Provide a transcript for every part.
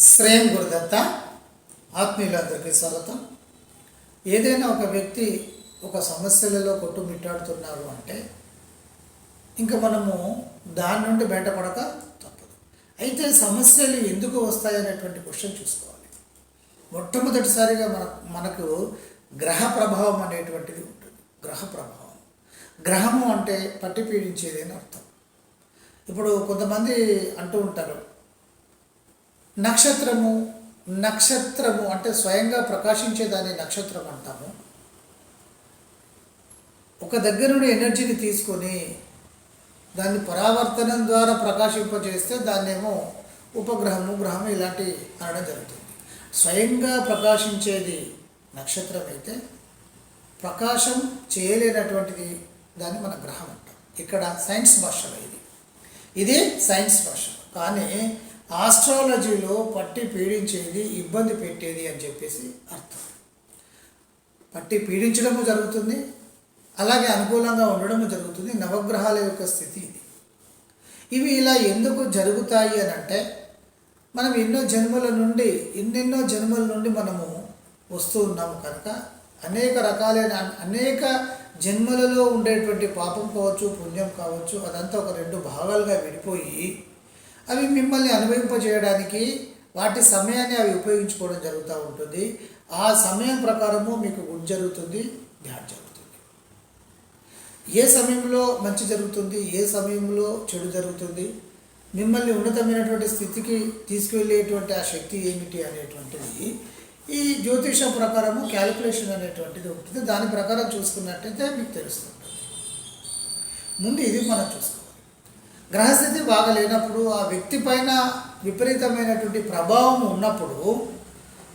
శ్రేయం గురుదత్త ఆత్మీయులందరికీ స్వాగతం. ఏదైనా ఒక వ్యక్తి ఒక సమస్యలలో కొట్టుమిట్టాడుతున్నారు అంటే ఇంకా మనము దాని నుండి బయటపడక తప్పదు. అయితే సమస్యలు ఎందుకు వస్తాయనేటువంటి క్వశ్చన్ చూసుకోవాలి. మొట్టమొదటిసారిగా మన మనకు గ్రహ ప్రభావం అనేటువంటిది ఉంటుంది. గ్రహ ప్రభావం. గ్రహము అంటే పట్టి పీడించేది అని అర్థం. ఇప్పుడు కొంతమంది అంటూ ఉంటారు నక్షత్రము నక్షత్రము అంటే స్వయంగా ప్రకాశించేదాన్ని నక్షత్రం అంటాము. ఒక దగ్గర నుండి ఎనర్జీని తీసుకొని దాన్ని పరావర్తనం ద్వారా ప్రకాశింపజేస్తే దాన్నేమో ఉపగ్రహము గ్రహము ఇలాంటి అనడం జరుగుతుంది. స్వయంగా ప్రకాశించేది నక్షత్రం అయితే ప్రకాశం చేయలేనటువంటిది దాన్ని మన గ్రహం అంటాం. ఇక్కడ సైన్స్ భాషలో ఇది. ఇదే సైన్స్ భాష. కానీ ఆస్ట్రాలజీలో పట్టి పీడించేది ఇబ్బంది పెట్టేది అని చెప్పేసి అర్థం. పట్టి పీడించడము జరుగుతుంది అలాగే అనుకూలంగా ఉండడము జరుగుతుంది నవగ్రహాల యొక్క స్థితి ఇది. ఇవి ఇలా ఎందుకు జరుగుతాయి అని అంటే మనం ఎన్నో జన్మల నుండి ఎన్నెన్నో జన్మల నుండి మనము వస్తూ ఉన్నాము కనుక అనేక రకాలైన అనేక జన్మలలో ఉండేటువంటి పాపం కావచ్చు పుణ్యం కావచ్చు అదంతా ఒక రెండు భాగాలుగా విడిపోయి అవి మిమ్మల్ని అనుభవింపజేయడానికి వాటి సమయాన్ని అవి ఉపయోగించుకోవడం జరుగుతూ ఉంటుంది. ఆ సమయం ప్రకారము మీకు గుడ్ జరుగుతుంది బ్యాడ్ జరుగుతుంది. ఏ సమయంలో మంచి జరుగుతుంది ఏ సమయంలో చెడు జరుగుతుంది మిమ్మల్ని ఉన్నతమైనటువంటి స్థితికి తీసుకువెళ్ళేటువంటి ఆ శక్తి ఏమిటి అనేటువంటిది ఈ జ్యోతిష ప్రకారము క్యాలిక్యులేషన్ అనేటువంటిది ఉంటుంది. దాని ప్రకారం చూసుకున్నట్టయితే మీకు తెలుస్తుంటుంది. ముందు ఇది మనం చూసుకుంటాం గ్రహస్థితి బాగా లేనప్పుడు ఆ వ్యక్తి పైన విపరీతమైనటువంటి ప్రభావం ఉన్నప్పుడు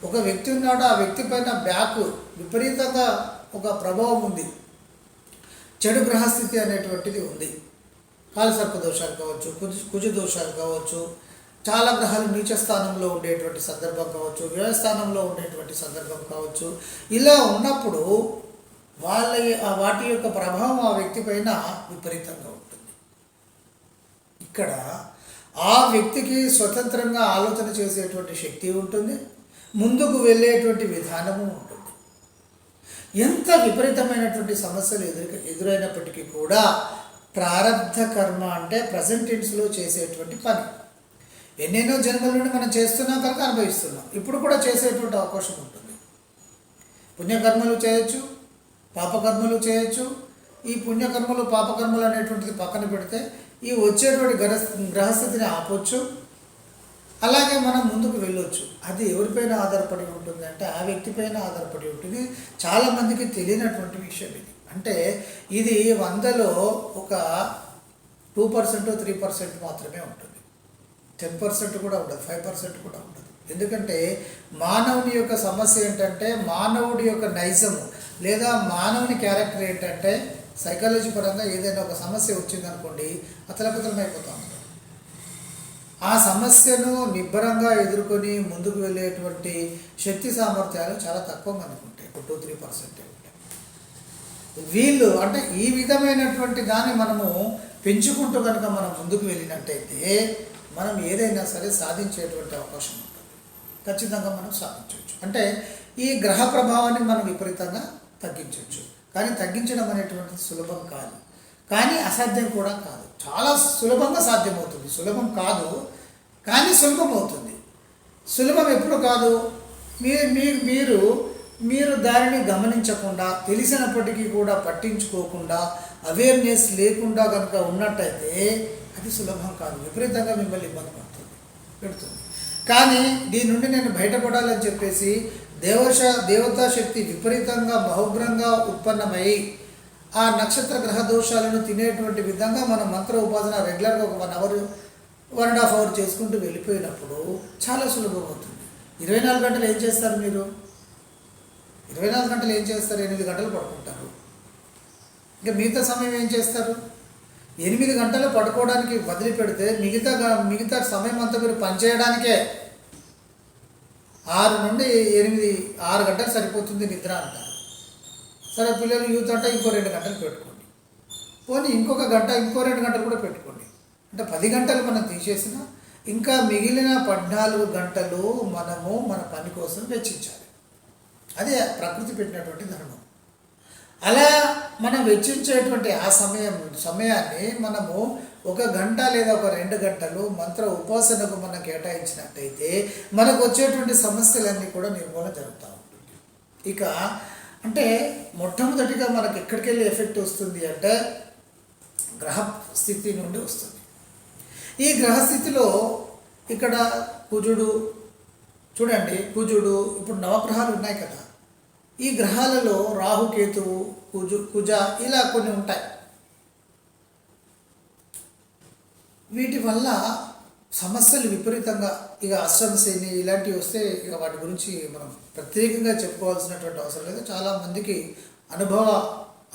ఒక వ్యక్తి ఉన్నాడు ఆ వ్యక్తి పైన బ్యాక్ విపరీతంగా ఒక ప్రభావం ఉంది. చెడు గ్రహస్థితి అనేటువంటిది ఉంది. కాలసర్ప దోషాలు కావచ్చు కుజ కుజ దోషాలు కావచ్చు చాలా గ్రహాలు నీచ స్థానంలో ఉండేటువంటి సందర్భం కావచ్చు వ్యయస్థానంలో ఉండేటువంటి సందర్భం కావచ్చు. ఇలా ఉన్నప్పుడు వాళ్ళ వాటి యొక్క ప్రభావం ఆ వ్యక్తి పైన విపరీతంగా ఇక్కడ ఆ వ్యక్తికి స్వతంత్రంగా ఆలోచన చేసేటువంటి శక్తి ఉంటుంది ముందుకు వెళ్ళేటువంటి విధానము ఉంటుంది. ఎంత విపరీతమైనటువంటి సమస్యలు ఎదురు ఎదురైనప్పటికీ కూడా ప్రారంధ కర్మ అంటే ప్రజెంట్ చేసేటువంటి పని. ఎన్నెన్నో జన్మల నుండి మనం చేస్తున్నాం కనుక అనుభవిస్తున్నాం. ఇప్పుడు కూడా చేసేటువంటి అవకాశం ఉంటుంది. పుణ్యకర్మలు చేయొచ్చు పాపకర్మలు చేయొచ్చు. ఈ పుణ్యకర్మలు పాపకర్మలు అనేటువంటిది పక్కన పెడితే ఈ వచ్చేటువంటి గ్రహ గ్రహస్థితిని ఆపొచ్చు. అలాగే మనం ముందుకు వెళ్ళొచ్చు. అది ఎవరిపైన ఆధారపడి ఉంటుంది అంటే ఆ వ్యక్తిపైన ఆధారపడి ఉంటుంది. చాలామందికి తెలియనటువంటి విషయం ఇది. అంటే ఇది వందలో ఒక టూ పర్సెంట్ త్రీ పర్సెంట్ మాత్రమే ఉంటుంది. టెన్ పర్సెంట్ కూడా ఉండదు ఫైవ్ పర్సెంట్ కూడా ఉండదు. ఎందుకంటే మానవుని యొక్క సమస్య ఏంటంటే మానవుడి యొక్క నైజము లేదా మానవుని క్యారెక్టర్ ఏంటంటే సైకాలజీ పరంగా ఏదైనా ఒక సమస్య వచ్చిందనుకోండి అతలకుతలం అయిపోతాం ఆ సమస్యను నిబ్బరంగా ఎదుర్కొని ముందుకు వెళ్ళేటువంటి శక్తి సామర్థ్యాలు చాలా తక్కువ మనకు ఉంటాయి. ఒక టూ త్రీ పర్సెంట్ వీళ్ళు అంటే ఈ విధమైనటువంటి దాన్ని మనము పెంచుకుంటూ కనుక మనం ముందుకు వెళ్ళినట్టయితే మనం ఏదైనా సరే సాధించేటువంటి అవకాశం ఉంటుంది. ఖచ్చితంగా మనం సాధించవచ్చు. అంటే ఈ గ్రహ ప్రభావాన్ని మనం విపరీతంగా తగ్గించవచ్చు. కానీ తగ్గించడం అనేటువంటిది సులభం కాదు. కానీ అసాధ్యం కూడా కాదు. చాలా సులభంగా సాధ్యమవుతుంది. సులభం కాదు కానీ సులభం అవుతుంది సులభం ఎప్పుడు కాదు? మీరు మీరు మీరు మీరు దానిని గమనించకుండా తెలిసినప్పటికీ కూడా పట్టించుకోకుండా అవేర్నెస్ లేకుండా కనుక ఉన్నట్టయితే అది సులభం కాదు. విపరీతంగా మిమ్మల్ని ఇబ్బంది పడుతుంది. పెడుతుంది. కానీ దీని నుండి నేను బయటపడాలని చెప్పేసి దేవశ దేవతా శక్తి విపరీతంగా బహుగ్రంగా ఉత్పన్నమై ఆ నక్షత్ర గ్రహ దోషాలను తినేటువంటి విధంగా మనం మంత్ర ఉపాసన రెగ్యులర్గా ఒక one hour one and half hour చేసుకుంటూ వెళ్ళిపోయినప్పుడు చాలా సులభం అవుతుంది. ఇరవై నాలుగు గంటలు ఏం చేస్తారు మీరు? ఇరవై నాలుగు గంటలు ఏం చేస్తారు? ఎనిమిది గంటలు పడుకుంటారు. ఇంకా మిగతా సమయం ఏం చేస్తారు? ఎనిమిది గంటలు పడుకోవడానికి వదిలిపెడితే మిగతా మిగతా సమయం అంతా మీరు పనిచేయడానికే ఆరు నుండి ఎనిమిది ఆరు గంటలు సరిపోతుంది నిద్ర అంటారు. సరే పిల్లలు యూత్ అంటే ఇంకో రెండు గంటలు పెట్టుకోండి. పోనీ ఇంకొక గంట ఇంకో రెండు గంటలు కూడా పెట్టుకోండి. అంటే పది గంటలు మనం తీసేసిన ఇంకా మిగిలిన పద్నాలుగు గంటలు మనము మన పని కోసం వెచ్చించాలి. అదే ప్రకృతి పెట్టినటువంటి ధర్మం. అలా మనం వెచ్చించేటువంటి ఆ సమయం సమయాన్ని మనము ఒక గంట లేదా ఒక రెండు గంటలు మంత్ర ఉపాసనకు మనం కేటాయించినట్టయితే మనకు వచ్చేటువంటి సమస్యలన్నీ కూడా నిర్మూలన జరుగుతూ ఉంటుంది. ఇక అంటే మొట్టమొదటిగా మనకు ఎక్కడికి వెళ్ళి ఎఫెక్ట్ వస్తుంది అంటే గ్రహ స్థితి నుండి వస్తుంది. ఈ గ్రహస్థితిలో ఇక్కడ కుజుడు చూడండి కుజుడు ఇప్పుడు నవగ్రహాలు ఉన్నాయి కదా. ఈ గ్రహాలలో రాహుకేతువు కుజు కుజ ఇలా కొన్ని ఉంటాయి. వీటి వల్ల సమస్యలు విపరీతంగా ఇక అష్టమశని ఇలాంటివి వస్తే ఇక వాటి గురించి మనం ప్రత్యేకంగా చెప్పుకోవాల్సినటువంటి అవసరం లేదు. చాలామందికి అనుభవ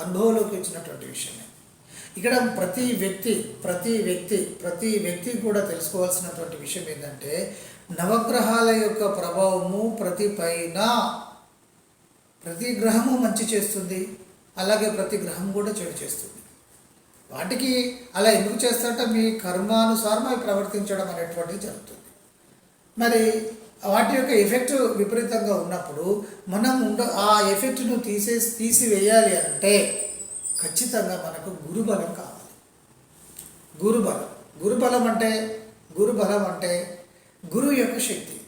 అనుభవంలోకి వచ్చినటువంటి విషయమే. ఇక్కడ ప్రతి వ్యక్తి ప్రతి వ్యక్తి ప్రతి వ్యక్తి కూడా తెలుసుకోవాల్సినటువంటి విషయం ఏంటంటే నవగ్రహాల యొక్క ప్రభావము ప్రతి పైన ప్రతి గ్రహము మంచి చేస్తుంది అలాగే ప్రతి గ్రహం కూడా చెడు చేస్తుంది. వాటికి అలా ఎందుకు చేస్తారంటే మీ కర్మానుసారం అవి ప్రవర్తించడం అనేటువంటిది జరుగుతుంది. మరి వాటి యొక్క ఎఫెక్ట్ విపరీతంగా ఉన్నప్పుడు మనం ఉండ ఆ ఎఫెక్ట్ను తీసేసి తీసివేయాలి అంటే ఖచ్చితంగా మనకు గురుబలం కావాలి. గురుబలం. గురుబలం అంటే గురుబలం అంటే గురువు యొక్క శక్తి.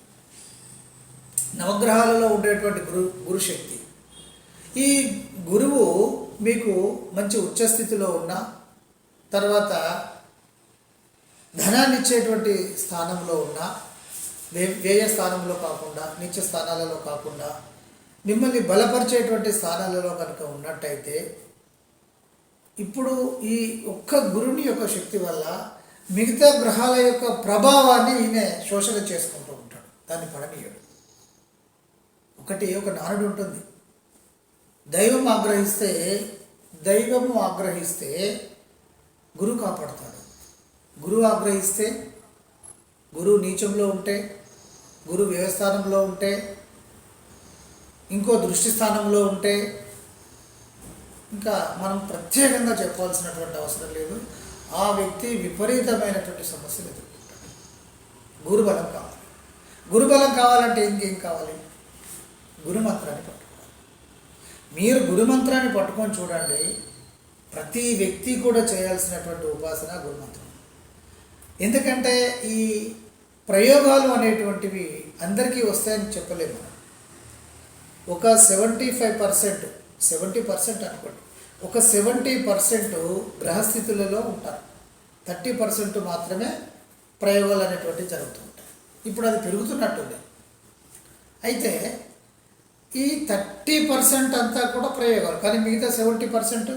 నవగ్రహాలలో ఉండేటువంటి గురు గురుశక్తి ఈ గురువు మీకు మంచి ఉచ్చస్థితిలో ఉన్న తర్వాత ధనాన్ని ఇచ్చేటువంటి స్థానంలో ఉన్న వ్యయ స్థానంలో కాకుండా నీచ స్థానాలలో కాకుండా మిమ్మల్ని బలపరిచేటువంటి స్థానాలలో కనుక ఉన్నట్టయితే ఇప్పుడు ఈ ఒక్క గురుని యొక్క శక్తి వల్ల మిగతా గ్రహాల యొక్క ప్రభావాన్ని ఈయన శోషణ చేసుకుంటూ ఉంటాడు. దాన్ని పడనీయడు. ఒకటి ఒక నానుడు ఉంటుంది. దైవం ఆగ్రహిస్తే దైవము ఆగ్రహిస్తే గురువు కాపాడుతాడు. గురువు ఆగ్రహిస్తే గురువు నీచంలో ఉంటే గురువు వ్యవస్థానంలో ఉంటే ఇంకో దృష్టి స్థానంలో ఉంటే ఇంకా మనం ప్రత్యేకంగా చెప్పాల్సినటువంటి అవసరం లేదు. ఆ వ్యక్తి విపరీతమైనటువంటి సమస్యలు ఎదుర్కొంటాడు. గురుబలం కావాలి. గురుబలం కావాలంటే ఇంకేం కావాలి? గురుమంత్రాన్ని పట్టు మీరు గురుమంత్రాన్ని పట్టుకొని చూడండి ప్రతి వ్యక్తి కూడా చేయాల్సినటువంటి ఉపాసన గురుమంత్రం. ఎందుకంటే ఈ ప్రయోగాలు అనేటువంటివి అందరికీ వస్తాయని చెప్పలేము ఒక seventy five percent seventy percent అనుకోండి. ఒక సెవెంటీ పర్సెంట్ గ్రహస్థితులలో ఉంటారు. థర్టీ పర్సెంట్ మాత్రమే ప్రయోగాలు అనేటువంటివి జరుగుతూ ఉంటాయి. ఇప్పుడు అది పెరుగుతున్నట్టుంది. అయితే ఈ థర్టీ పర్సెంట్ అంతా కూడా ప్రయోగాలు. కానీ మిగతా సెవెంటీ పర్సెంట్?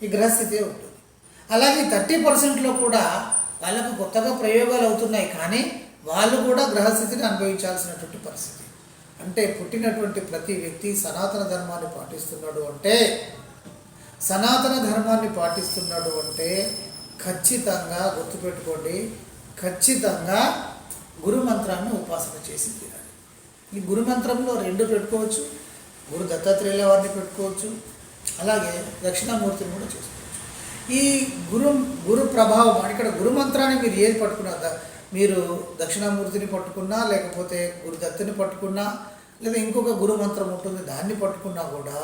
ఈ గ్రహస్థితే ఉంటుంది. అలాగే థర్టీ పర్సెంట్లో కూడా వాళ్ళకు కొత్తగా ప్రయోగాలు అవుతున్నాయి. కానీ వాళ్ళు కూడా గ్రహస్థితిని అనుభవించాల్సినటువంటి పరిస్థితి. అంటే పుట్టినటువంటి ప్రతి వ్యక్తి సనాతన ధర్మాన్ని పాటిస్తున్నాడు అంటే సనాతన ధర్మాన్ని పాటిస్తున్నాడు అంటే ఖచ్చితంగా గుర్తుపెట్టుకోండి ఖచ్చితంగా గురు మంత్రాన్ని ఉపాసన చేసి తీరాలి. ఈ గురు మంత్రంలో రెండు పెట్టుకోవచ్చు గురు దత్తాత్రేయుల వారిని పెట్టుకోవచ్చు అలాగే దక్షిణామూర్తిని కూడా చేసుకోవచ్చు. ఈ గురు గురు ప్రభావం ఇక్కడ గురు మంత్రాన్ని మీరు ఏది పట్టుకున్నా మీరు దక్షిణామూర్తిని పట్టుకున్నా లేకపోతే గురు దత్తుని పట్టుకున్నా లేదా ఇంకొక గురు మంత్రం ఉంటుంది దాన్ని పట్టుకున్నా కూడా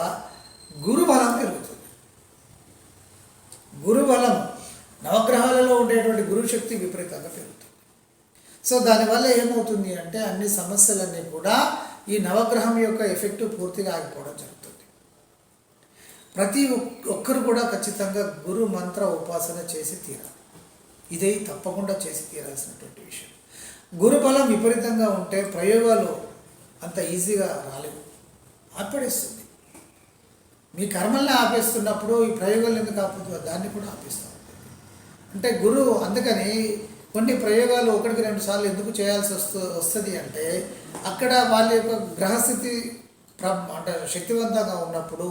గురు బలం పెరుగుతుంది. గురు బలం నవగ్రహాలలో ఉండేటువంటి గురుశక్తి విపరీతంగా పెరుగుతుంది. సో దానివల్ల ఏమవుతుంది అంటే అన్ని సమస్యలన్నీ కూడా ఈ నవగ్రహం యొక్క ఎఫెక్ట్ పూర్తిగా ఆగిపోవడం జరుగుతుంది. ప్రతి ఒక్కరు కూడా ఖచ్చితంగా గురు మంత్ర ఉపాసన చేసి తీరాలి. ఇదే తప్పకుండా చేసి తీరాల్సినటువంటి విషయం. గురుబలం విపరీతంగా ఉంటే ప్రయోగాలు అంత ఈజీగా రాలేవు. ఆపడేస్తుంది మీ కర్మల్ని ఆపేస్తున్నప్పుడు ఈ ప్రయోగాలు ఎందుకు ఆపుతుందో దాన్ని కూడా ఆపేస్తూ ఉంటుంది. అంటే గురువు అందుకని కొన్ని ప్రయోగాలు ఒకటికి రెండు సార్లు ఎందుకు చేయాల్సి వస్తు వస్తుంది అంటే అక్కడ వాళ్ళ యొక్క గ్రహస్థితి ప్ర అంటే శక్తివంతంగా ఉన్నప్పుడు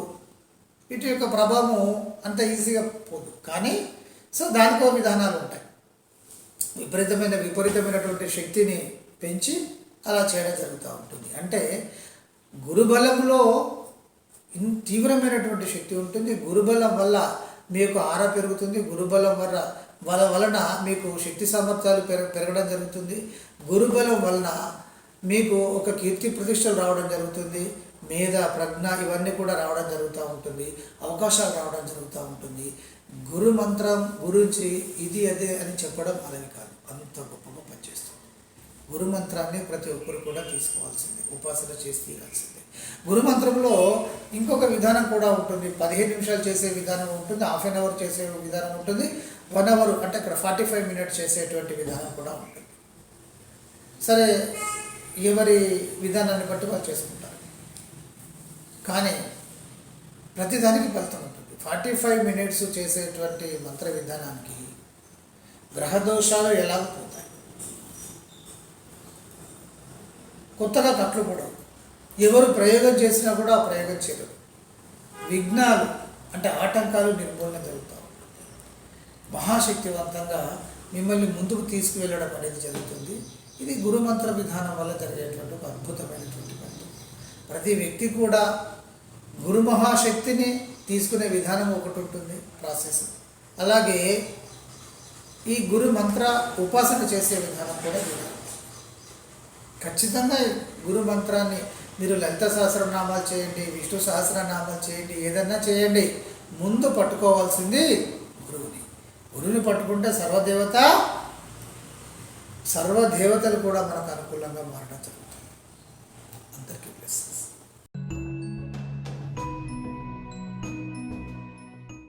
వీటి యొక్క ప్రభావం అంత ఈజీగా పోదు. కానీ సో దానికో విధానాలు ఉంటాయి. విపరీతమైన విపరీతమైనటువంటి శక్తిని పెంచి అలా చేయడం జరుగుతూ ఉంటుంది. అంటే గురుబలంలో తీవ్రమైనటువంటి శక్తి ఉంటుంది. గురుబలం వల్ల మీ యొక్క ఆర పెరుగుతుంది. గురుబలం వల్ల వల వలన మీకు శక్తి సామర్థ్యాలు పెరగ పెరగడం జరుగుతుంది. గురుబలం వలన మీకు ఒక కీర్తి ప్రతిష్టలు రావడం జరుగుతుంది. మేధ ప్రజ్ఞ ఇవన్నీ కూడా రావడం జరుగుతూ ఉంటుంది. అవకాశాలు రావడం జరుగుతూ ఉంటుంది. గురు మంత్రం గురించి ఇది అదే అని చెప్పడం అలాగే కాదు. అంత గొప్పగా పనిచేస్తుంది. గురు మంత్రాన్ని ప్రతి ఒక్కరు కూడా తీసుకోవాల్సిందే. ఉపాసన చేసి తీరాల్సిందే. గురు మంత్రంలో ఇంకొక విధానం కూడా ఉంటుంది. పదిహేను నిమిషాలు చేసే విధానం ఉంటుంది. హాఫ్ అన్ అవర్ చేసే విధానం ఉంటుంది. వన్ అవర్ అంటే ఇక్కడ ఫార్టీ ఫైవ్ మినిట్స్ చేసేటువంటి విధానం కూడా ఉంటుంది. సరే ఎవరి విధానాన్ని బట్టి వాళ్ళు చేసుకుంటారు. కానీ ప్రతిదానికి ఫలితం ఉంటుంది. ఫార్టీ ఫైవ్ మినిట్స్ చేసేటువంటి మంత్ర విధానానికి గ్రహదోషాలు ఎలా పోతాయి? కొత్తగా కట్లు కూడా ఎవరు ప్రయోగం చేసినా కూడా ఆ ప్రయోగం చేయరు. విఘ్నాలు అంటే ఆటంకాలు నిర్మూలన జరుగుతూ మహాశక్తివంతంగా మిమ్మల్ని ముందుకు తీసుకువెళ్ళడం అనేది జరుగుతుంది. ఇది గురుమంత్ర విధానం వల్ల జరిగేటువంటి ఒక అద్భుతమైనటువంటి పని. ప్రతి వ్యక్తి కూడా గురు మహాశక్తిని తీసుకునే విధానం ఒకటి ఉంటుంది ప్రాసెస్. అలాగే ఈ గురు మంత్ర ఉపాసన చేసే విధానం కూడా ఖచ్చితంగా గురు మంత్రాన్ని మీరు లలిత సహస్రనామాలు చేయండి విష్ణు సహస్రనామాలు చేయండి ఏదన్నా చేయండి ముందు పట్టుకోవాల్సింది గురువుని పట్టుకుంటే సర్వదేవత సర్వదేవతలు కూడా మనకు అనుకూలంగా మారడం జరుగుతుంది.